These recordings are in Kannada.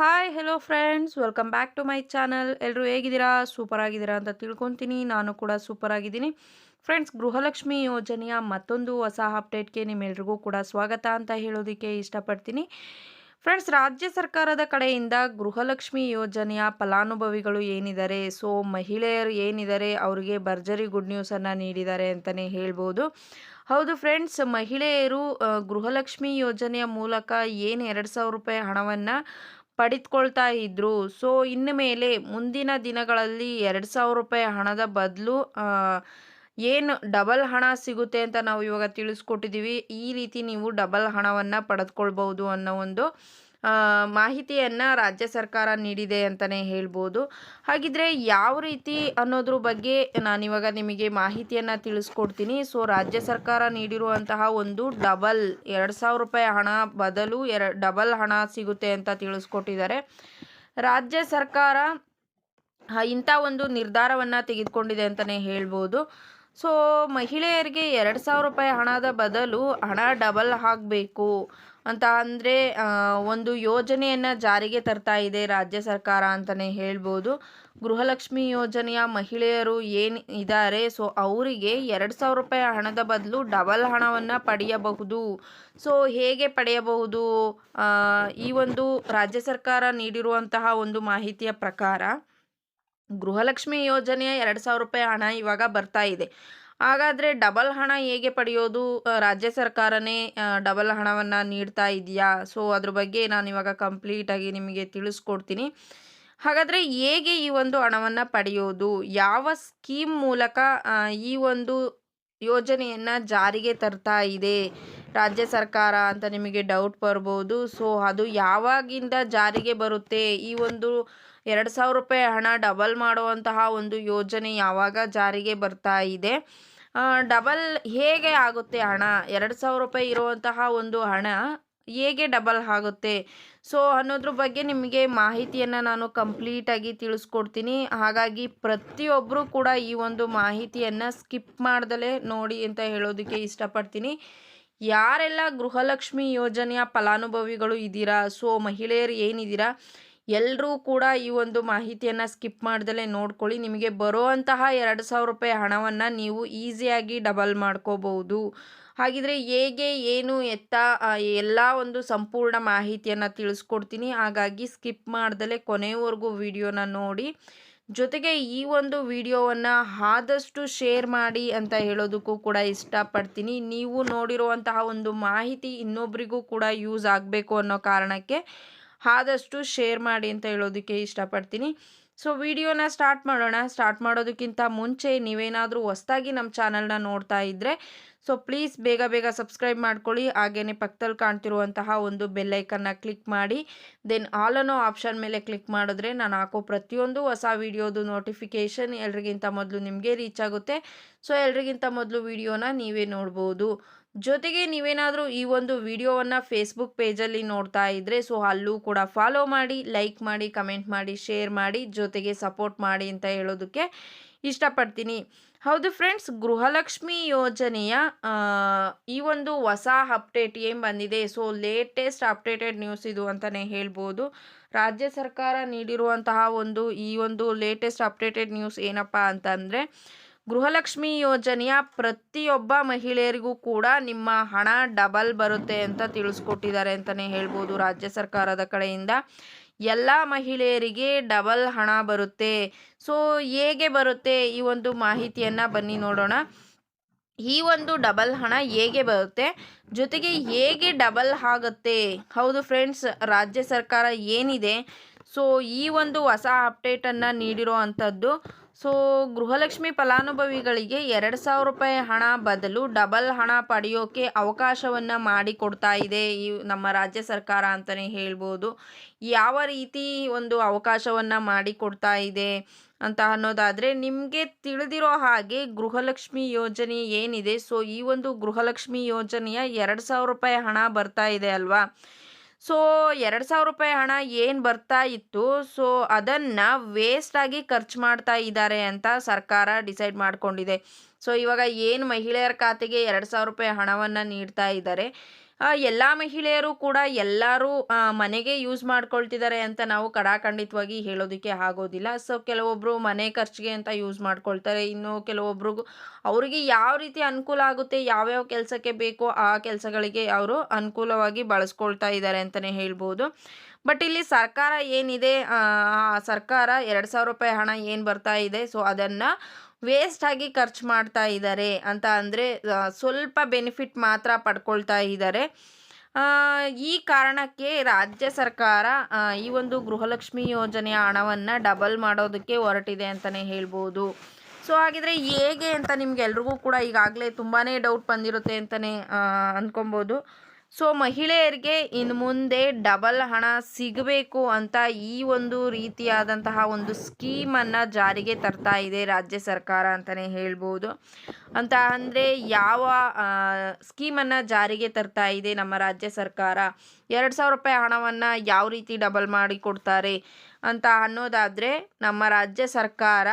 Hi hello friends welcome back to my channel ಎಲ್ಲರೂ ಹೇಗಿದ್ದೀರಾ? ಸೂಪರ್ ಆಗಿದ್ದೀರಾ ಅಂತ ತಿಳ್ಕೊತೀನಿ. ನಾನು ಕೂಡ ಸೂಪರ್ ಆಗಿದ್ದೀನಿ ಫ್ರೆಂಡ್ಸ್ ಗೃಹಲಕ್ಷ್ಮಿ ಯೋಜನೆಯ ಮತ್ತೊಂದು ಹೊಸ ಅಪ್ಡೇಟ್ಗೆ ನಿಮ್ಮೆಲ್ರಿಗೂ ಕೂಡ ಸ್ವಾಗತ ಅಂತ ಹೇಳೋದಕ್ಕೆ ಇಷ್ಟಪಡ್ತೀನಿ. ಫ್ರೆಂಡ್ಸ್ ರಾಜ್ಯ ಸರ್ಕಾರದ ಕಡೆಯಿಂದ ಗೃಹಲಕ್ಷ್ಮಿ ಯೋಜನೆಯ ಫಲಾನುಭವಿಗಳು ಏನಿದ್ದಾರೆ? ಸೊ ಮಹಿಳೆಯರು ಏನಿದ್ದಾರೆ? ಅವರಿಗೆ ಭರ್ಜರಿ ಗುಡ್ ನ್ಯೂಸನ್ನು ನೀಡಿದ್ದಾರೆ ಅಂತಲೇ ಹೇಳ್ಬೋದು. ಹೌದು ಫ್ರೆಂಡ್ಸ್ ಮಹಿಳೆಯರು ಗೃಹಲಕ್ಷ್ಮಿ ಯೋಜನೆಯ ಮೂಲಕ ಏನು ಎರಡು ಸಾವಿರ ರೂಪಾಯಿ ಹಣವನ್ನು ಪಡೆದುಕೊಳ್ತಾ ಇದ್ರು. ಸೊ ಇನ್ನು ಮೇಲೆ ಮುಂದಿನ ದಿನಗಳಲ್ಲಿ ಎರಡು ಸಾವಿರ ರೂಪಾಯಿ ಹಣದ ಬದಲು ಏನು ಡಬಲ್ ಹಣ ಸಿಗುತ್ತೆ ಅಂತ ನಾವು ಇವಾಗ ತಿಳಿಸ್ಕೊಟ್ಟಿದ್ದೀವಿ ಈ ರೀತಿ ನೀವು ಡಬಲ್ ಹಣವನ್ನು ಪಡೆದುಕೊಳ್ಬೋದು ಅನ್ನೋ ಒಂದು ಮಾಹಿತಿಯನ್ನು ರಾಜ್ಯ ಸರ್ಕಾರ ನೀಡಿದೆ ಅಂತಲೇ ಹೇಳ್ಬೋದು. ಹಾಗಿದ್ರೆ ಯಾವ ರೀತಿ ಅನ್ನೋದ್ರ ಬಗ್ಗೆ ನಾನಿವಾಗ ನಿಮಗೆ ಮಾಹಿತಿಯನ್ನು ತಿಳಿಸ್ಕೊಡ್ತೀನಿ. ಸೊ, ರಾಜ್ಯ ಸರ್ಕಾರ ನೀಡಿರುವಂತಹ ಒಂದು ಡಬಲ್, ಎರಡು ಸಾವಿರ ರೂಪಾಯಿ ಹಣ ಬದಲು ಎರ, ಡಬಲ್ ಹಣ ಸಿಗುತ್ತೆ ಅಂತ ತಿಳಿಸ್ಕೊಟ್ಟಿದ್ದಾರೆ. ರಾಜ್ಯ ಸರ್ಕಾರ ಇಂಥ ಒಂದು ನಿರ್ಧಾರವನ್ನು ತೆಗೆದುಕೊಂಡಿದೆ ಅಂತಲೇ ಹೇಳ್ಬೋದು. ಸೊ, ಮಹಿಳೆಯರಿಗೆ ಎರಡು ಸಾವಿರ ರೂಪಾಯಿ ಹಣದ ಬದಲು ಹಣ ಡಬಲ್ ಆಗಬೇಕು ಅಂತ ಅಂದರೆ ಒಂದು ಯೋಜನೆಯನ್ನು ಜಾರಿಗೆ ತರ್ತಾ ಇದೆ ರಾಜ್ಯ ಸರ್ಕಾರ ಅಂತಲೇ ಹೇಳ್ಬೋದು. ಗೃಹಲಕ್ಷ್ಮಿ ಯೋಜನೆಯ ಮಹಿಳೆಯರು ಏನು ಇದ್ದಾರೆ ಸೊ, ಅವರಿಗೆ ಎರಡು ಸಾವಿರ ರೂಪಾಯಿ ಹಣದ ಬದಲು ಡಬಲ್ ಹಣವನ್ನು ಪಡೆಯಬಹುದು. ಸೊ, ಹೇಗೆ ಪಡೆಯಬಹುದು? ಈ ಒಂದು ರಾಜ್ಯ ಸರ್ಕಾರ ನೀಡಿರುವಂತಹ ಒಂದು ಮಾಹಿತಿಯ ಪ್ರಕಾರ, ಗೃಹಲಕ್ಷ್ಮಿ ಯೋಜನೆಯ ಎರಡು ಸಾವಿರ ರೂಪಾಯಿ ಹಣ ಇವಾಗ ಬರ್ತಾ ಇದೆ. ಹಾಗಾದರೆ ಡಬಲ್ ಹಣ ಹೇಗೆ ಪಡೆಯೋದು? ರಾಜ್ಯ ಸರ್ಕಾರನೇ ಡಬಲ್ ಹಣವನ್ನು ನೀಡ್ತಾ ಇದೆಯಾ? ಸೊ ಅದ್ರ ಬಗ್ಗೆ ನಾನು ಇವಾಗ ಕಂಪ್ಲೀಟಾಗಿ ನಿಮಗೆ ತಿಳಿಸ್ಕೊಡ್ತೀನಿ. ಹಾಗಾದರೆ ಹೇಗೆ ಈ ಒಂದು ಹಣವನ್ನು ಪಡೆಯೋದು? ಯಾವ ಸ್ಕೀಮ್ ಮೂಲಕ ಈ ಒಂದು ಯೋಜನೆಯನ್ನು ಜಾರಿಗೆ ತರ್ತಾ ಇದೆ? ರಾಜ್ಯ ಸರ್ಕಾರ ಅಂತ ನಿಮಗೆ ಡೌಟ್ ಬರ್ಬೋದು. ಸೊ ಅದು ಯಾವಾಗಿಂದ ಜಾರಿಗೆ ಬರುತ್ತೆ? ಈ ಒಂದು ಎರಡು ಸಾವಿರ ರೂಪಾಯಿ ಹಣ ಡಬಲ್ ಮಾಡುವಂತಹ ಒಂದು ಯೋಜನೆ ಯಾವಾಗ ಜಾರಿಗೆ ಬರ್ತಾ ಇದೆ. ಡಬಲ್ ಹೇಗೆ ಆಗುತ್ತೆ ಹಣ? ಎರಡು ಸಾವಿರ ರೂಪಾಯಿ ಇರುವಂತಹ ಒಂದು ಹಣ ಹೇಗೆ ಡಬಲ್ ಆಗುತ್ತೆ? ಸೊ, ಅನ್ನೋದ್ರ ಬಗ್ಗೆ ನಿಮಗೆ ಮಾಹಿತಿಯನ್ನು ನಾನು ಕಂಪ್ಲೀಟಾಗಿ ತಿಳಿಸ್ಕೊಡ್ತೀನಿ. ಹಾಗಾಗಿ ಪ್ರತಿಯೊಬ್ಬರೂ ಕೂಡ ಈ ಒಂದು ಮಾಹಿತಿಯನ್ನು ಸ್ಕಿಪ್ ಮಾಡ್ದಲೇ ನೋಡಿ ಅಂತ ಹೇಳೋದಕ್ಕೆ ಇಷ್ಟಪಡ್ತೀನಿ. ಯಾರೆಲ್ಲ ಗೃಹಲಕ್ಷ್ಮಿ ಯೋಜನೆಯ ಫಲಾನುಭವಿಗಳು ಇದ್ದೀರಾ ಸೊ, ಮಹಿಳೆಯರು ಏನಿದ್ದೀರಾ ಎಲ್ಲರೂ ಕೂಡ ಈ ಒಂದು ಮಾಹಿತಿಯನ್ನು ಸ್ಕಿಪ್ ಮಾಡ್ದಲೇ ನೋಡ್ಕೊಳ್ಳಿ. ನಿಮಗೆ ಬರುವಂತಹ ಎರಡು ಸಾವಿರ ರೂಪಾಯಿ ಹಣವನ್ನು ನೀವು ಈಸಿಯಾಗಿ ಡಬಲ್ ಮಾಡ್ಕೋಬಹುದು. ಹಾಗಿದ್ರೆ ಹೇಗೆ, ಏನು, ಎತ್ತ ಎಲ್ಲ ಒಂದು ಸಂಪೂರ್ಣ ಮಾಹಿತಿಯನ್ನು ತಿಳಿಸ್ಕೊಡ್ತೀನಿ. ಹಾಗಾಗಿ ಸ್ಕಿಪ್ ಮಾಡ್ದಲೇ ಕೊನೆಯವರೆಗೂ ವಿಡಿಯೋನ ನೋಡಿ. ಜೊತೆಗೆ ಈ ಒಂದು ವಿಡಿಯೋವನ್ನು ಆದಷ್ಟು ಶೇರ್ ಮಾಡಿ ಅಂತ ಹೇಳೋದಕ್ಕೂ ಕೂಡ ಇಷ್ಟಪಡ್ತೀನಿ. ನೀವು ನೋಡಿರುವಂತಹ ಒಂದು ಮಾಹಿತಿ ಇನ್ನೊಬ್ರಿಗೂ ಕೂಡ ಯೂಸ್ ಆಗಬೇಕು ಅನ್ನೋ ಕಾರಣಕ್ಕೆ ಆದಷ್ಟು ಶೇರ್ ಮಾಡಿ ಅಂತ ಹೇಳೋದಕ್ಕೆ ಇಷ್ಟಪಡ್ತೀನಿ. ಸೊ ವಿಡಿಯೋನ ಸ್ಟಾರ್ಟ್ ಮಾಡೋಣ. ಸ್ಟಾರ್ಟ್ ಮಾಡೋದಕ್ಕಿಂತ ಮುಂಚೆ ನೀವೇನಾದರೂ ಹೊಸ್ದಾಗಿ ನಮ್ಮ ಚಾನಲ್ನ ನೋಡ್ತಾ ಇದ್ದರೆ ಸೊ ಪ್ಲೀಸ್ ಬೇಗ ಬೇಗ ಸಬ್ಸ್ಕ್ರೈಬ್ ಮಾಡ್ಕೊಳ್ಳಿ. ಹಾಗೆಯೇ ಪಕ್ಕದಲ್ಲಿ ಕಾಣ್ತಿರುವಂತಹ ಒಂದು ಬೆಲ್ಲೈಕನ್ನ ಕ್ಲಿಕ್ ಮಾಡಿ. ದೆನ್ ಆಲ್ ಅನ್ನೋ ಆಪ್ಷನ್ ಮೇಲೆ ಕ್ಲಿಕ್ ಮಾಡಿದ್ರೆ ನಾನು ಹಾಕೋ ಪ್ರತಿಯೊಂದು ಹೊಸ ವಿಡಿಯೋದು ನೋಟಿಫಿಕೇಷನ್ ಎಲ್ರಿಗಿಂತ ಮೊದಲು ನಿಮಗೆ ರೀಚ್ ಆಗುತ್ತೆ. ಸೊ ಎಲ್ರಿಗಿಂತ ಮೊದಲು ವಿಡಿಯೋನ ನೀವೇ ನೋಡ್ಬೋದು. ಜೊತೆಗೆ ನೀವೇನಾದರೂ ಈ ಒಂದು ವಿಡಿಯೋವನ್ನು ಫೇಸ್ಬುಕ್ ಪೇಜಲ್ಲಿ ನೋಡ್ತಾ ಇದ್ದರೆ ಸೊ ಅಲ್ಲೂ ಕೂಡ ಫಾಲೋ ಮಾಡಿ ಲೈಕ್ ಮಾಡಿ ಕಮೆಂಟ್ ಮಾಡಿ ಶೇರ್ ಮಾಡಿ, ಜೊತೆಗೆ ಸಪೋರ್ಟ್ ಮಾಡಿ ಅಂತ ಹೇಳೋದಕ್ಕೆ ಇಷ್ಟಪಡ್ತೀನಿ. ಹೌದು ಫ್ರೆಂಡ್ಸ್, ಗೃಹಲಕ್ಷ್ಮಿ ಯೋಜನೆಯ ಈ ಒಂದು ಹೊಸ ಅಪ್ಡೇಟ್ ಏನು ಬಂದಿದೆ? ಸೊ ಲೇಟೆಸ್ಟ್ ಅಪ್ಡೇಟೆಡ್ ನ್ಯೂಸ್ ಇದು ಅಂತಲೇ ಹೇಳ್ಬೋದು. ರಾಜ್ಯ ಸರ್ಕಾರ ನೀಡಿರುವಂತಹ ಒಂದು, ಈ ಒಂದು ಲೇಟೆಸ್ಟ್ ಅಪ್ಡೇಟೆಡ್ ನ್ಯೂಸ್ ಏನಪ್ಪ ಅಂತಂದರೆ, ಗೃಹಲಕ್ಷ್ಮಿ ಯೋಜನೆಯ ಪ್ರತಿಯೊಬ್ಬ ಮಹಿಳೆಯರಿಗೂ ಕೂಡ ನಿಮ್ಮ ಹಣ ಡಬಲ್ ಬರುತ್ತೆ ಅಂತ ತಿಳಿಸ್ಕೊಟ್ಟಿದ್ದಾರೆ ಅಂತಲೇ ಹೇಳ್ಬೋದು ರಾಜ್ಯ ಸರ್ಕಾರದ ಕಡೆಯಿಂದ. ಎಲ್ಲ ಮಹಿಳೆಯರಿಗೆ ಡಬಲ್ ಹಣ ಬರುತ್ತೆ. ಸೊ, ಹೇಗೆ ಬರುತ್ತೆ ಈ ಒಂದು ಮಾಹಿತಿಯನ್ನು ಬನ್ನಿ ನೋಡೋಣ. ಈ ಒಂದು ಡಬಲ್ ಹಣ ಹೇಗೆ ಬರುತ್ತೆ? ಜೊತೆಗೆ ಹೇಗೆ ಡಬಲ್ ಆಗುತ್ತೆ? ಹೌದು ಫ್ರೆಂಡ್ಸ್, ರಾಜ್ಯ ಸರ್ಕಾರ ಏನಿದೆ? ಸೊ, ಈ ಒಂದು ಹೊಸ ಅಪ್ಡೇಟನ್ನು ನೀಡಿರೋ ಅಂಥದ್ದು ಸೊ ಗೃಹಲಕ್ಷ್ಮಿ ಫಲಾನುಭವಿಗಳಿಗೆ ಎರಡು ಸಾವಿರ ರೂಪಾಯಿ ಹಣ ಬದಲು ಡಬಲ್ ಹಣ ಪಡೆಯೋಕೆ ಅವಕಾಶವನ್ನು ಮಾಡಿಕೊಡ್ತಾ ಇದೆ ಈ ನಮ್ಮ ರಾಜ್ಯ ಸರ್ಕಾರ ಅಂತಲೇ ಹೇಳ್ಬೋದು. ಯಾವ ರೀತಿ ಒಂದು ಅವಕಾಶವನ್ನು ಮಾಡಿಕೊಡ್ತಾ ಇದೆ ಅಂತ ಅನ್ನೋದಾದರೆ ನಿಮಗೆ ತಿಳಿದಿರೋ ಹಾಗೆ ಗೃಹಲಕ್ಷ್ಮಿ ಯೋಜನೆ ಏನಿದೆ? ಸೊ ಈ ಒಂದು ಗೃಹಲಕ್ಷ್ಮಿ ಯೋಜನೆಯ ಎರಡು ಸಾವಿರ ರೂಪಾಯಿ ಹಣ ಬರ್ತಾ ಇದೆ ಅಲ್ವಾ? ಸೊ, ಎರಡು ಸಾವಿರ ರೂಪಾಯಿ ಹಣ ಏನು ಬರ್ತಾ ಇತ್ತು? ಸೊ, ಅದನ್ನು ವೇಸ್ಟಾಗಿ ಖರ್ಚು ಮಾಡ್ತಾ ಇದ್ದಾರೆ ಅಂತ ಸರ್ಕಾರ ಡಿಸೈಡ್ ಮಾಡಿಕೊಂಡಿದೆ. ಸೊ, ಇವಾಗ ಏನು ಮಹಿಳೆಯರ ಖಾತೆಗೆ ಎರಡು ಸಾವಿರ ರೂಪಾಯಿ ಹಣವನ್ನು ನೀಡ್ತಾ ಇದ್ದಾರೆ ಎಲ್ಲ ಮಹಿಳೆಯರು ಕೂಡ ಎಲ್ಲರೂ ಮನೆಗೆ ಯೂಸ್ ಮಾಡ್ಕೊಳ್ತಿದ್ದಾರೆ ಅಂತ ನಾವು ಕಡಾಖಂಡಿತವಾಗಿ ಹೇಳೋದಕ್ಕೆ ಆಗೋದಿಲ್ಲ. ಸೊ ಕೆಲವೊಬ್ಬರು ಮನೆ ಖರ್ಚಿಗೆ ಅಂತ ಯೂಸ್ ಮಾಡ್ಕೊಳ್ತಾರೆ. ಇನ್ನು ಕೆಲವೊಬ್ರಿಗೂ ಅವರಿಗೆ ಯಾವ ರೀತಿ ಅನುಕೂಲ ಆಗುತ್ತೆ, ಯಾವ್ಯಾವ ಕೆಲಸಕ್ಕೆ ಬೇಕೋ ಆ ಕೆಲಸಗಳಿಗೆ ಅವರು ಅನುಕೂಲವಾಗಿ ಬಳಸ್ಕೊಳ್ತಾ ಇದ್ದಾರೆ ಅಂತಲೇ ಹೇಳ್ಬೋದು. ಬಟ್ ಇಲ್ಲಿ ಸರ್ಕಾರ ಏನಿದೆ ಸರ್ಕಾರ ಎರಡು ಸಾವಿರ ರೂಪಾಯಿ ಹಣ ಏನು ಬರ್ತಾ ಇದೆ ಸೊ ಅದನ್ನು ವೇಸ್ಟ್ ಆಗಿ ಖರ್ಚು ಮಾಡ್ತಾ ಇದ್ದಾರೆ ಅಂತ ಅಂದರೆ ಸ್ವಲ್ಪ ಬೆನಿಫಿಟ್ ಮಾತ್ರ ಪಡ್ಕೊಳ್ತಾ ಇದ್ದಾರೆ ಈ ಕಾರಣಕ್ಕೆ ರಾಜ್ಯ ಸರ್ಕಾರ ಈ ಒಂದು ಗೃಹಲಕ್ಷ್ಮಿ ಯೋಜನೆಯ ಹಣವನ್ನು ಡಬಲ್ ಮಾಡೋದಕ್ಕೆ ಹೊರಟಿದೆ ಅಂತಲೇ ಹೇಳ್ಬೋದು. ಸೊ ಹಾಗಿದ್ರೆ ಹೇಗೆ ಅಂತ ನಿಮ್ಗೆ ಎಲ್ರಿಗೂ ಕೂಡ ಈಗಾಗಲೇ ತುಂಬಾ ಡೌಟ್ ಬಂದಿರುತ್ತೆ ಅಂತಲೇ ಅಂದ್ಕೊಬೋದು ಸೊ ಮಹಿಳೆಯರಿಗೆ ಇನ್ನು ಮುಂದೆ ಡಬಲ್ ಹಣ ಸಿಗಬೇಕು ಅಂತ ಈ ಒಂದು ರೀತಿಯಾದಂತಹ ಒಂದು ಸ್ಕೀಮನ್ನು ಜಾರಿಗೆ ತರ್ತಾ ಇದೆ ರಾಜ್ಯ ಸರ್ಕಾರ ಅಂತಲೇ ಹೇಳ್ಬೋದು. ಅಂತ ಅಂದರೆ ಯಾವ ಸ್ಕೀಮನ್ನು ಜಾರಿಗೆ ತರ್ತಾ ಇದೆ ನಮ್ಮ ರಾಜ್ಯ ಸರ್ಕಾರ? ಎರಡು ಸಾವಿರ ರೂಪಾಯಿ ಹಣವನ್ನು ಯಾವ ರೀತಿ ಡಬಲ್ ಮಾಡಿ ಕೊಡ್ತಾರೆ? ಅಂತ ಅನ್ನೋದಾದರೆ ನಮ್ಮ ರಾಜ್ಯ ಸರ್ಕಾರ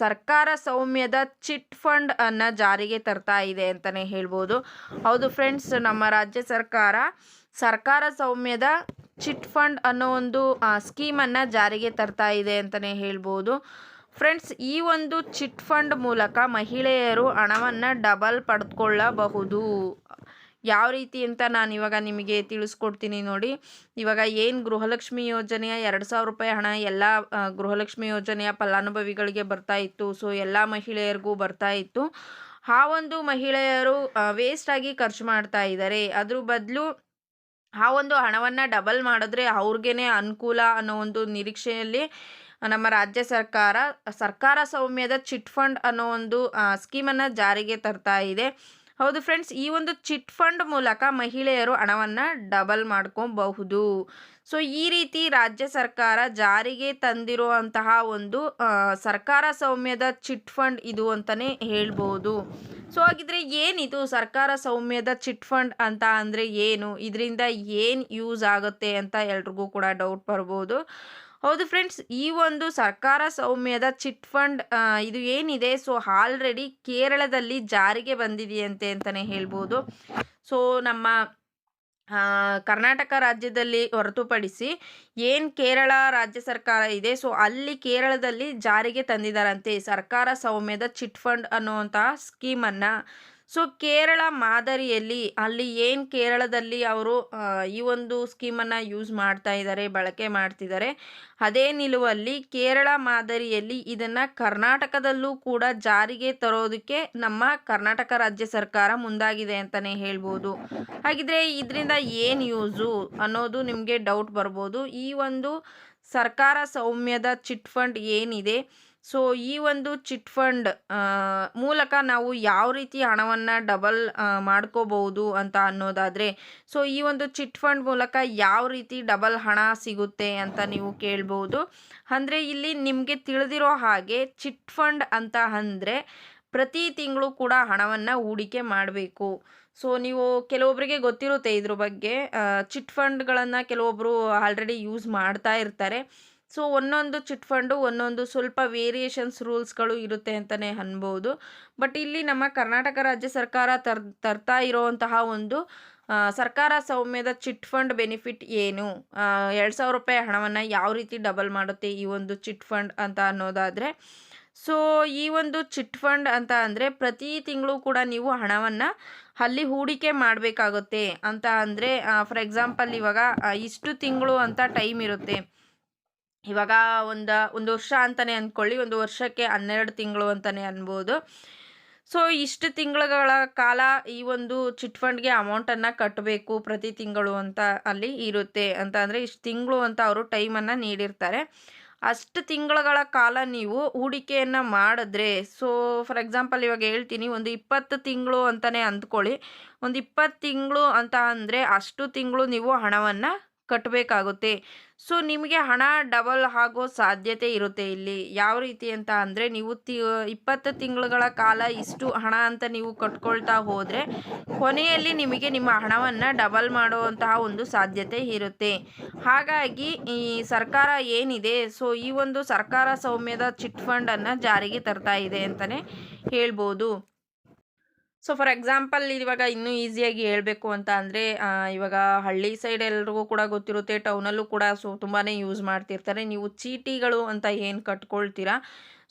ಸರ್ಕಾರ ಸೌಮ್ಯದ ಚಿಟ್ ಫಂಡ್ ಅನ್ನು ಜಾರಿಗೆ ತರ್ತಾ ಇದೆ ಅಂತಲೇ ಹೇಳ್ಬೋದು. ಹೌದು ಫ್ರೆಂಡ್ಸ್, ನಮ್ಮ ರಾಜ್ಯ ಸರ್ಕಾರ ಸರ್ಕಾರ ಸೌಮ್ಯದ ಚಿಟ್ ಫಂಡ್ ಅನ್ನೋ ಒಂದು ಸ್ಕೀಮನ್ನು ಜಾರಿಗೆ ತರ್ತಾ ಇದೆ ಅಂತಲೇ ಹೇಳ್ಬೋದು. ಫ್ರೆಂಡ್ಸ್, ಈ ಒಂದು ಚಿಟ್ ಫಂಡ್ ಮೂಲಕ ಮಹಿಳೆಯರು ಹಣವನ್ನು ಡಬಲ್ ಪಡೆದುಕೊಳ್ಳಬಹುದು ಯಾವ ರೀತಿ ಅಂತ ನಾನು ಇವಾಗ ನಿಮಗೆ ತಿಳಿಸ್ಕೊಡ್ತೀನಿ ನೋಡಿ. ಇವಾಗ ಏನು ಗೃಹಲಕ್ಷ್ಮಿ ಯೋಜನೆಯ ಎರಡು ಸಾವಿರ ರೂಪಾಯಿ ಹಣ ಎಲ್ಲ ಗೃಹಲಕ್ಷ್ಮಿ ಯೋಜನೆಯ ಫಲಾನುಭವಿಗಳಿಗೆ ಬರ್ತಾ ಇತ್ತು. ಸೊ ಎಲ್ಲ ಮಹಿಳೆಯರಿಗೂ ಬರ್ತಾ ಇತ್ತು. ಆ ಒಂದು ಮಹಿಳೆಯರು ವೇಸ್ಟ್ ಆಗಿ ಖರ್ಚು ಮಾಡ್ತಾ ಇದ್ದಾರೆ. ಅದ್ರ ಬದಲು ಆ ಒಂದು ಹಣವನ್ನು ಡಬಲ್ ಮಾಡಿದ್ರೆ ಅವ್ರಿಗೇ ಅನುಕೂಲ ಅನ್ನೋ ಒಂದು ನಿರೀಕ್ಷೆಯಲ್ಲಿ ನಮ್ಮ ರಾಜ್ಯ ಸರ್ಕಾರ ಸರ್ಕಾರ ಸೌಮ್ಯದ ಚಿಟ್ ಫಂಡ್ ಅನ್ನೋ ಒಂದು ಸ್ಕೀಮನ್ನು ಜಾರಿಗೆ ತರ್ತಾ ಇದೆ. ಹೌದು ಫ್ರೆಂಡ್ಸ್ ಈ ಒಂದು ಚಿಟ್ ಫಂಡ್ ಮೂಲಕ ಮಹಿಳೆಯರು ಹಣವನ್ನು ಡಬಲ್ ಮಾಡ್ಕೊಬಹುದು. ಸೊ ಈ ರೀತಿ ರಾಜ್ಯ ಸರ್ಕಾರ ಜಾರಿಗೆ ತಂದಿರುವಂತಹ ಒಂದು ಸರ್ಕಾರ ಸೌಮ್ಯದ ಚಿಟ್ ಫಂಡ್ ಇದು ಅಂತಲೇ ಹೇಳ್ಬೋದು. ಸೊ ಹಾಗಿದ್ರೆ ಏನಿದು ಸರ್ಕಾರ ಸೌಮ್ಯದ ಚಿಟ್ ಫಂಡ್ ಅಂತ ಅಂದರೆ ಏನು? ಇದರಿಂದ ಏನು ಯೂಸ್ ಆಗುತ್ತೆ ಅಂತ ಎಲ್ರಿಗೂ ಕೂಡ ಡೌಟ್ ಬರ್ಬೋದು. ಹೌದು ಫ್ರೆಂಡ್ಸ್ ಈ ಒಂದು ಸರ್ಕಾರ ಸೌಮ್ಯದ ಚಿಟ್ ಫಂಡ್ ಇದು ಏನಿದೆ? ಸೊ ಆಲ್ರೆಡಿ ಕೇರಳದಲ್ಲಿ ಜಾರಿಗೆ ಬಂದಿದೆಯಂತೆ ಅಂತಲೇ ಹೇಳ್ಬೋದು. ಸೊ ನಮ್ಮ ಕರ್ನಾಟಕ ರಾಜ್ಯದಲ್ಲಿ ಹೊರತುಪಡಿಸಿ ಏನು ಕೇರಳ ರಾಜ್ಯ ಸರ್ಕಾರ ಇದೆ? ಸೊ ಅಲ್ಲಿ ಕೇರಳದಲ್ಲಿ ಜಾರಿಗೆ ತಂದಿದ್ದಾರಂತೆ ಸರ್ಕಾರ ಸೌಮ್ಯದ ಚಿಟ್ ಫಂಡ್ ಅನ್ನುವಂತಹ ಸ್ಕೀಮನ್ನು ಸೊ, ಕೇರಳ ಮಾದರಿಯಲ್ಲಿ ಅಲ್ಲಿ ಏನು ಕೇರಳದಲ್ಲಿ ಅವರು ಈ ಒಂದು ಸ್ಕೀಮನ್ನು ಯೂಸ್ ಮಾಡ್ತಾ ಇದ್ದಾರೆ ಬಳಕೆ ಮಾಡ್ತಿದ್ದಾರೆ ಅದೇ ನಿಲುವಲ್ಲಿ ಕೇರಳ ಮಾದರಿಯಲ್ಲಿ ಇದನ್ನು ಕರ್ನಾಟಕದಲ್ಲೂ ಕೂಡ ಜಾರಿಗೆ ತರೋದಕ್ಕೆ ನಮ್ಮ ಕರ್ನಾಟಕ ರಾಜ್ಯ ಸರ್ಕಾರ ಮುಂದಾಗಿದೆ ಅಂತಲೇ ಹೇಳ್ಬೋದು. ಹಾಗಿದ್ರೆ ಇದರಿಂದ ಏನು ಯೂಸು ಅನ್ನೋದು ನಿಮಗೆ ಡೌಟ್ ಬರ್ಬೋದು. ಈ ಒಂದು ಸರ್ಕಾರ ಸೌಮ್ಯದ ಚಿಟ್ ಫಂಡ್ ಏನಿದೆ ಸೊ ಈ ಒಂದು ಚಿಟ್ ಫಂಡ್ ಮೂಲಕ ನಾವು ಯಾವ ರೀತಿ ಹಣವನ್ನು ಡಬಲ್ ಮಾಡ್ಕೋಬಹುದು ಅಂತ ಅನ್ನೋದಾದರೆ ಸೊ ಈ ಒಂದು ಚಿಟ್ ಫಂಡ್ ಮೂಲಕ ಯಾವ ರೀತಿ ಡಬಲ್ ಹಣ ಸಿಗುತ್ತೆ ಅಂತ ನೀವು ಕೇಳ್ಬೋದು. ಅಂದರೆ, ಇಲ್ಲಿ ನಿಮಗೆ ತಿಳಿದಿರೋ ಹಾಗೆ ಚಿಟ್ ಫಂಡ್ ಅಂತ ಅಂದರೆ ಪ್ರತಿ ತಿಂಗಳು ಕೂಡ ಹಣವನ್ನು ಹೂಡಿಕೆ ಮಾಡಬೇಕು. ಸೊ ನೀವು ಕೆಲವೊಬ್ಬರಿಗೆ ಗೊತ್ತಿರುತ್ತೆ ಇದ್ರ ಬಗ್ಗೆ ಚಿಟ್ ಫಂಡ್ಗಳನ್ನು ಕೆಲವೊಬ್ಬರು ಆಲ್ರೆಡಿ ಯೂಸ್ ಮಾಡ್ತಾ ಇರ್ತಾರೆ. ಸೊ ಒಂದೊಂದು ಚಿಟ್ ಫಂಡು ಒಂದೊಂದು ಸ್ವಲ್ಪ ವೇರಿಯೇಷನ್ಸ್ ರೂಲ್ಸ್ಗಳು ಇರುತ್ತೆ ಅಂತಲೇ ಅನ್ಬೋದು. ಬಟ್ ಇಲ್ಲಿ ನಮ್ಮ ಕರ್ನಾಟಕ ರಾಜ್ಯ ಸರ್ಕಾರ ತರ್, ತರ್ತಾ ಇರೋವಂತಹ ಒಂದು ಸರ್ಕಾರ ಸೌಮ್ಯದ ಚಿಟ್ ಫಂಡ್ ಬೆನಿಫಿಟ್ ಏನು? ಎರಡು ಸಾವಿರ ರೂಪಾಯಿ ಹಣವನ್ನು ಯಾವ ರೀತಿ ಡಬಲ್ ಮಾಡುತ್ತೆ ಈ ಒಂದು ಚಿಟ್ ಫಂಡ್ ಅಂತ ಅನ್ನೋದಾದರೆ, ಸೊ ಈ ಒಂದು ಚಿಟ್ ಫಂಡ್ ಅಂತ ಅಂದರೆ ಪ್ರತಿ ತಿಂಗಳು ಕೂಡ ನೀವು ಹಣವನ್ನು ಅಲ್ಲಿ ಹೂಡಿಕೆ ಮಾಡಬೇಕಾಗುತ್ತೆ. ಅಂತ ಅಂದರೆ ಫಾರ್ ಎಕ್ಸಾಂಪಲ್ ಇವಾಗ ಇಷ್ಟು ತಿಂಗಳು ಅಂತ ಟೈಮ್ ಇರುತ್ತೆ. ಇವಾಗ ಒಂದು ಒಂದು ವರ್ಷ ಅಂತಲೇ ಅಂದ್ಕೊಳ್ಳಿ ಒಂದು ವರ್ಷಕ್ಕೆ ಹನ್ನೆರಡು ತಿಂಗಳು ಅಂತಲೇ ಅನ್ಬೋದು. ಸೊ ಇಷ್ಟು ತಿಂಗಳುಗಳ ಕಾಲ ಈ ಒಂದು ಚಿಟ್ ಫಂಡ್ಗೆ ಅಮೌಂಟನ್ನು ಕಟ್ಟಬೇಕು ಪ್ರತಿ ತಿಂಗಳು ಅಂತ ಅಲ್ಲಿ ಇರುತ್ತೆ. ಅಂತ ಅಂದರೆ ಇಷ್ಟು ತಿಂಗಳು ಅಂತ ಅವರು ಟೈಮನ್ನು ನೀಡಿರ್ತಾರೆ. ಅಷ್ಟು ತಿಂಗಳುಗಳ ಕಾಲ ನೀವು ಹೂಡಿಕೆಯನ್ನು ಮಾಡಿದ್ರೆ ಸೊ ಫಾರ್ ಎಕ್ಸಾಂಪಲ್ ಇವಾಗ ಹೇಳ್ತೀನಿ, ಒಂದು ಇಪ್ಪತ್ತು ತಿಂಗಳು ಅಂತಲೇ ಅಂದ್ಕೊಳ್ಳಿ. ಒಂದು ಇಪ್ಪತ್ತು ತಿಂಗಳು ಅಂತ ಅಂದರೆ ಅಷ್ಟು ತಿಂಗಳು ನೀವು ಹಣವನ್ನು ಕಟ್ಟಬೇಕಾಗುತ್ತೆ ಸೊ, ನಿಮಗೆ ಹಣ ಡಬಲ್ ಆಗೋ ಸಾಧ್ಯತೆ ಇರುತ್ತೆ ಇಲ್ಲಿ. ಯಾವ ರೀತಿ ಅಂತ ಅಂದರೆ, ನೀವು ತಿ, ಇಪ್ಪತ್ತು ತಿಂಗಳುಗಳ ಕಾಲ ಇಷ್ಟು ಹಣ ಅಂತ ನೀವು ಕಟ್ಕೊಳ್ತಾ ಹೋದರೆ, ಕೊನೆಯಲ್ಲಿ ನಿಮಗೆ ನಿಮ್ಮ ಹಣವನ್ನು ಡಬಲ್ ಮಾಡುವಂತಹ ಒಂದು ಸಾಧ್ಯತೆ ಇರುತ್ತೆ. ಹಾಗಾಗಿ, ಈ ಸರ್ಕಾರ ಏನಿದೆ, ಸೊ, ಈ ಒಂದು ಸರ್ಕಾರ ಸೌಮ್ಯದ ಚಿಟ್ ಫಂಡನ್ನು ಜಾರಿಗೆ ತರ್ತಾ ಇದೆ ಅಂತಲೇ ಹೇಳ್ಬೋದು. ಸೊ ಫಾರ್ ಎಕ್ಸಾಂಪಲ್ ಇವಾಗ ಇನ್ನೂ ಈಸಿಯಾಗಿ ಹೇಳಬೇಕು ಅಂತ ಅಂದರೆ ಇವಾಗ ಹಳ್ಳಿ ಸೈಡ್ ಎಲ್ರಿಗೂ ಕೂಡ ಗೊತ್ತಿರುತ್ತೆ ಟೌನಲ್ಲೂ ಕೂಡ ಸೊ ತುಂಬಾ ಯೂಸ್ ಮಾಡ್ತಿರ್ತಾರೆ. ನೀವು ಚೀಟಿಗಳು ಅಂತ ಏನು ಕಟ್ಕೊಳ್ತೀರಾ?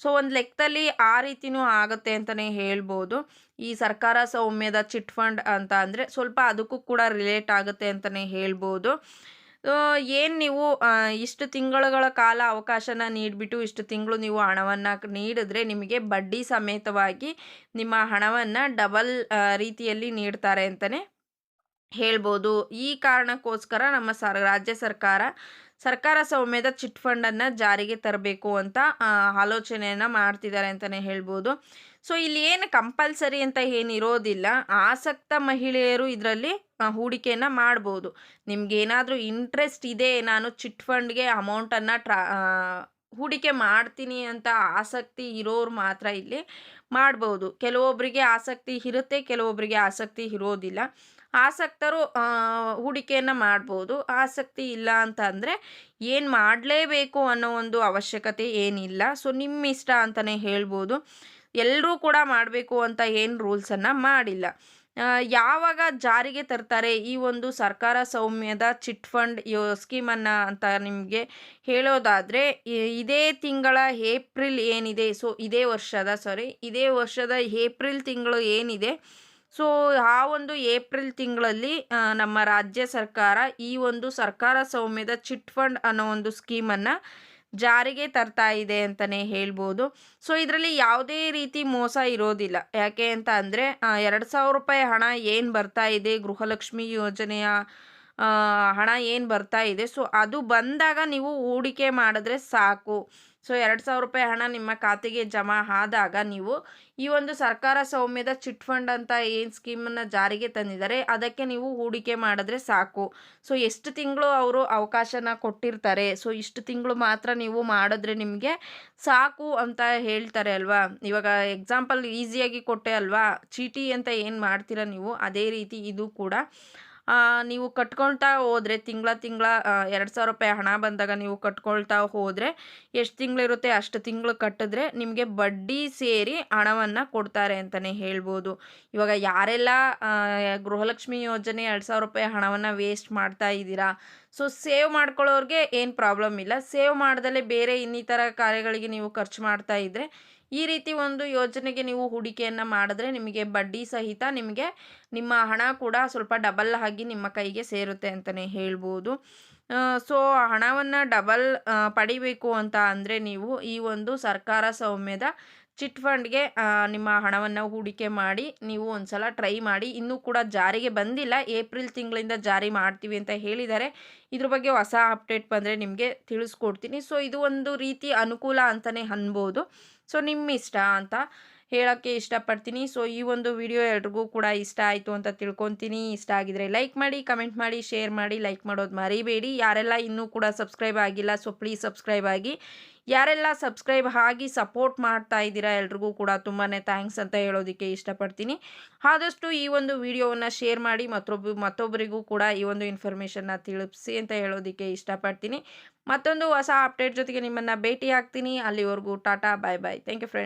ಸೊ ಒಂದು ಲೆಕ್ಕದಲ್ಲಿ ಆ ರೀತಿನೂ ಆಗುತ್ತೆ ಅಂತಲೇ ಹೇಳ್ಬೋದು. ಈ ಸರ್ಕಾರ ಸೌಮ್ಯದ ಚಿಟ್ ಫಂಡ್ ಅಂತ ಅಂದರೆ ಸ್ವಲ್ಪ ಅದಕ್ಕೂ ಕೂಡ ರಿಲೇಟ್ ಆಗುತ್ತೆ ಅಂತಲೇ ಹೇಳ್ಬೋದು. ಏನು ನೀವು ಇಷ್ಟು ತಿಂಗಳುಗಳ ಕಾಲ ಅವಕಾಶನ ನೀಡಿಬಿಟ್ಟು ಇಷ್ಟು ತಿಂಗಳು ನೀವು ಹಣವನ್ನು ನೀಡಿದ್ರೆ ನಿಮಗೆ ಬಡ್ಡಿ ಸಮೇತವಾಗಿ ನಿಮ್ಮ ಹಣವನ್ನು ಡಬಲ್ ರೀತಿಯಲ್ಲಿ ನೀಡ್ತಾರೆ ಅಂತಲೇ ಹೇಳ್ಬೋದು. ಈ ಕಾರಣಕ್ಕೋಸ್ಕರ ನಮ್ಮ ಸರ್, ರಾಜ್ಯ ಸರ್ಕಾರ ಸರ್ಕಾರ ಸೌಮ್ಯದ ಚಿಟ್ ಫಂಡನ್ನು ಜಾರಿಗೆ ತರಬೇಕು ಅಂತ ಆಲೋಚನೆಯನ್ನು ಮಾಡ್ತಿದ್ದಾರೆ ಅಂತಲೇ ಹೇಳ್ಬೋದು. ಸೊ ಇಲ್ಲಿ ಏನು ಕಂಪಲ್ಸರಿ ಅಂತ ಏನಿರೋದಿಲ್ಲ. ಆಸಕ್ತ ಮಹಿಳೆಯರು ಇದರಲ್ಲಿ ಹೂಡಿಕೆಯನ್ನು ಮಾಡ್ಬೋದು. ನಿಮ್ಗೇನಾದರೂ ಇಂಟ್ರೆಸ್ಟ್ ಇದೆ, ನಾನು ಚಿಟ್ ಫಂಡ್ಗೆ ಅಮೌಂಟನ್ನು ಟ್ರಾ ಹೂಡಿಕೆ ಮಾಡ್ತೀನಿ ಅಂತ ಆಸಕ್ತಿ ಇರೋರು ಮಾತ್ರ ಇಲ್ಲಿ ಮಾಡ್ಬೋದು. ಕೆಲವೊಬ್ಬರಿಗೆ ಆಸಕ್ತಿ ಇರುತ್ತೆ ಕೆಲವೊಬ್ಬರಿಗೆ ಆಸಕ್ತಿ ಇರೋದಿಲ್ಲ. ಆಸಕ್ತರು ಹೂಡಿಕೆಯನ್ನು ಮಾಡ್ಬೋದು. ಆಸಕ್ತಿ ಇಲ್ಲ ಅಂತ ಅಂದರೆ ಏನು ಮಾಡಲೇಬೇಕು ಅನ್ನೋ ಒಂದು ಅವಶ್ಯಕತೆ ಏನಿಲ್ಲ. ಸೊ ನಿಮ್ಮ ಇಷ್ಟ ಅಂತಲೇ ಹೇಳ್ಬೋದು. ಎಲ್ಲರೂ ಕೂಡ ಮಾಡಬೇಕು ಅಂತ ಏನು ರೂಲ್ಸನ್ನು ಮಾಡಿಲ್ಲ. ಯಾವಾಗ ಜಾರಿಗೆ ತರ್ತಾರೆ ಈ ಒಂದು ಸರ್ಕಾರ ಸೌಮ್ಯದ ಚಿಟ್ ಫಂಡ್ ಯೋ ಸ್ಕೀಮನ್ನು ಅಂತ ನಿಮಗೆ ಹೇಳೋದಾದರೆ ಇದೇ ತಿಂಗಳ ಏಪ್ರಿಲ್ ಏನಿದೆ, ಸೊ ಇದೇ ವರ್ಷದ ಸಾರಿ ಇದೇ ವರ್ಷದ ಏಪ್ರಿಲ್ ತಿಂಗಳು ಏನಿದೆ, ಸೊ ಆ ಒಂದು ಏಪ್ರಿಲ್ ತಿಂಗಳಲ್ಲಿ ನಮ್ಮ ರಾಜ್ಯ ಸರ್ಕಾರ ಈ ಒಂದು ಸರ್ಕಾರ ಸೌಮ್ಯದ ಚಿಟ್ ಫಂಡ್ ಅನ್ನೋ ಒಂದು ಸ್ಕೀಮನ್ನು ಜಾರಿಗೆ ತರ್ತಾ ಇದೆ ಅಂತಲೇ ಹೇಳ್ಬೋದು. ಸೊ ಇದರಲ್ಲಿ ಯಾವುದೇ ರೀತಿ ಮೋಸ ಇರೋದಿಲ್ಲ. ಯಾಕೆ ಅಂತ ಅಂದರೆ ಎರಡು ಸಾವಿರ ರೂಪಾಯಿ ಹಣ ಏನು ಬರ್ತಾ ಇದೆ, ಗೃಹಲಕ್ಷ್ಮಿ ಯೋಜನೆಯ ಹಣ ಏನು ಬರ್ತಾ ಇದೆ. ಸೊ ಅದು ಬಂದಾಗ ನೀವು ಹೂಡಿಕೆ ಮಾಡಿದ್ರೆ ಸಾಕು. ಸೊ ಎರಡು ಸಾವಿರ ರೂಪಾಯಿ ಹಣ ನಿಮ್ಮ ಖಾತೆಗೆ ಜಮಾ ಆದಾಗ ನೀವು ಈ ಒಂದು ಸರ್ಕಾರ ಸೌಮ್ಯದ ಚಿಟ್ ಫಂಡ್ ಅಂತ ಏನು ಸ್ಕೀಮನ್ನು ಜಾರಿಗೆ ತಂದಿದ್ದಾರೆ, ಅದಕ್ಕೆ ನೀವು ಹೂಡಿಕೆ ಮಾಡಿದ್ರೆ ಸಾಕು. ಸೊ ಎಷ್ಟು ತಿಂಗಳು ಅವರು ಅವಕಾಶನ ಕೊಟ್ಟಿರ್ತಾರೆ, ಸೊ ಇಷ್ಟು ತಿಂಗಳು ಮಾತ್ರ ನೀವು ಮಾಡಿದ್ರೆ ನಿಮಗೆ ಸಾಕು ಅಂತ ಹೇಳ್ತಾರೆ ಅಲ್ವಾ? ಇವಾಗ ಎಕ್ಸಾಂಪಲ್ ಈಸಿಯಾಗಿ ಕೊಟ್ಟೆ ಅಲ್ವಾ? ಚೀಟಿ ಅಂತ ಏನು ಮಾಡ್ತೀರಾ ನೀವು? ಅದೇ ರೀತಿ ಇದು ಕೂಡ. ನೀವು ಕಟ್ಕೊಳ್ತಾ ಹೋದರೆ ತಿಂಗಳ ತಿಂಗಳ ಎರಡು ಸಾವಿರ ರೂಪಾಯಿ ಹಣ ಬಂದಾಗ ನೀವು ಕಟ್ಕೊಳ್ತಾ ಹೋದರೆ ಎಷ್ಟು ತಿಂಗಳಿರುತ್ತೆ ಅಷ್ಟು ತಿಂಗಳು ಕಟ್ಟಿದ್ರೆ ನಿಮಗೆ ಬಡ್ಡಿ ಸೇರಿ ಹಣವನ್ನು ಕೊಡ್ತಾರೆ ಅಂತಲೇ ಹೇಳ್ಬೋದು. ಇವಾಗ ಯಾರೆಲ್ಲ ಗೃಹಲಕ್ಷ್ಮಿ ಯೋಜನೆ ಎರಡು ಸಾವಿರ ರೂಪಾಯಿ ಹಣವನ್ನು ವೇಸ್ಟ್ ಮಾಡ್ತಾ ಇದ್ದೀರಾ ಸೊ ಸೇವ್ ಮಾಡ್ಕೊಳ್ಳೋರಿಗೆ ಏನು ಪ್ರಾಬ್ಲಮ್ ಇಲ್ಲ. ಸೇವ್ ಮಾಡ್ದಲೇ ಬೇರೆ ಇನ್ನಿತರ ಕಾರ್ಯಗಳಿಗೆ ನೀವು ಖರ್ಚು ಮಾಡ್ತಾ ಇದ್ದರೆ ಈ ರೀತಿ ಒಂದು ಯೋಜನೆಗೆ ನೀವು ಹೂಡಿಕೆಯನ್ನು ಮಾಡಿದ್ರೆ ನಿಮಗೆ ಬಡ್ಡಿ ಸಹಿತ ನಿಮಗೆ ನಿಮ್ಮ ಹಣ ಕೂಡ ಸ್ವಲ್ಪ ಡಬಲ್ ಆಗಿ ನಿಮ್ಮ ಕೈಗೆ ಸೇರುತ್ತೆ ಅಂತಲೇ ಹೇಳ್ಬೋದು. ಸೊ ಹಣವನ್ನು ಡಬಲ್ ಪಡಿಬೇಕು ಅಂತ ಅಂದರೆ ನೀವು ಈ ಒಂದು ಸರ್ಕಾರ ಸೌಮ್ಯದ ಚಿಟ್ ಫಂಡ್ಗೆ ನಿಮ್ಮ ಹಣವನ್ನು ಹೂಡಿಕೆ ಮಾಡಿ, ನೀವು ಒಂದು ಸಲ ಟ್ರೈ ಮಾಡಿ. ಇನ್ನೂ ಕೂಡ ಜಾರಿಗೆ ಬಂದಿಲ್ಲ. ಏಪ್ರಿಲ್ ತಿಂಗಳಿಂದ ಜಾರಿ ಮಾಡ್ತೀವಿ ಅಂತ ಹೇಳಿದ್ದಾರೆ. ಇದ್ರ ಬಗ್ಗೆ ಹೊಸ ಅಪ್ಡೇಟ್ ಬಂದರೆ ನಿಮಗೆ ತಿಳಿಸ್ಕೊಡ್ತೀನಿ. ಸೊ, ಇದು ಒಂದು ರೀತಿ ಅನುಕೂಲ ಅಂತಲೇ ಅನ್ಬೋದು. ಸೊ, ನಿಮ್ಮ ಇಷ್ಟ ಅಂತ ಹೇಳೋಕ್ಕೆ ಇಷ್ಟಪಡ್ತೀನಿ. ಸೊ, ಈ ಒಂದು ವಿಡಿಯೋ ಎಲ್ರಿಗೂ ಕೂಡ ಇಷ್ಟ ಆಯಿತು ಅಂತ ತಿಳ್ಕೊತೀನಿ. ಇಷ್ಟ ಆಗಿದರೆ ಲೈಕ್ ಮಾಡಿ, ಕಮೆಂಟ್ ಮಾಡಿ, ಶೇರ್ ಮಾಡಿ, ಲೈಕ್ ಮಾಡೋದು ಮರಿಬೇಡಿ. ಯಾರೆಲ್ಲ ಇನ್ನೂ ಕೂಡ ಸಬ್ಸ್ಕ್ರೈಬ್ ಆಗಿಲ್ಲ, ಸೊ, ಪ್ಲೀಸ್ ಸಬ್ಸ್ಕ್ರೈಬ್ ಆಗಿ. ಯಾರೆಲ್ಲ ಸಬ್ಸ್ಕ್ರೈಬ್ ಆಗಿ ಸಪೋರ್ಟ್ ಮಾಡ್ತಾ ಇದ್ದೀರಾ ಎಲ್ರಿಗೂ ಕೂಡ ತುಂಬಾ ಥ್ಯಾಂಕ್ಸ್ ಅಂತ ಹೇಳೋದಕ್ಕೆ ಇಷ್ಟಪಡ್ತೀನಿ. ಆದಷ್ಟು ಈ ಒಂದು ವಿಡಿಯೋವನ್ನು ಶೇರ್ ಮಾಡಿ, ಮತ್ತೊಬ್ಬ, ಮತ್ತೊಬ್ಬರಿಗೂ ಕೂಡ ಈ ಒಂದು ಇನ್ಫಾರ್ಮೇಷನ್ನ ತಿಳಿಸಿ ಅಂತ ಹೇಳೋದಕ್ಕೆ ಇಷ್ಟಪಡ್ತೀನಿ. ಮತ್ತೊಂದು ಹೊಸ ಅಪ್ಡೇಟ್ ಜೊತೆಗೆ ನಿಮ್ಮನ್ನು ಭೇಟಿ ಆಗ್ತೀನಿ ಅಲ್ಲಿವರೆಗೂ tata bye bye thank you friends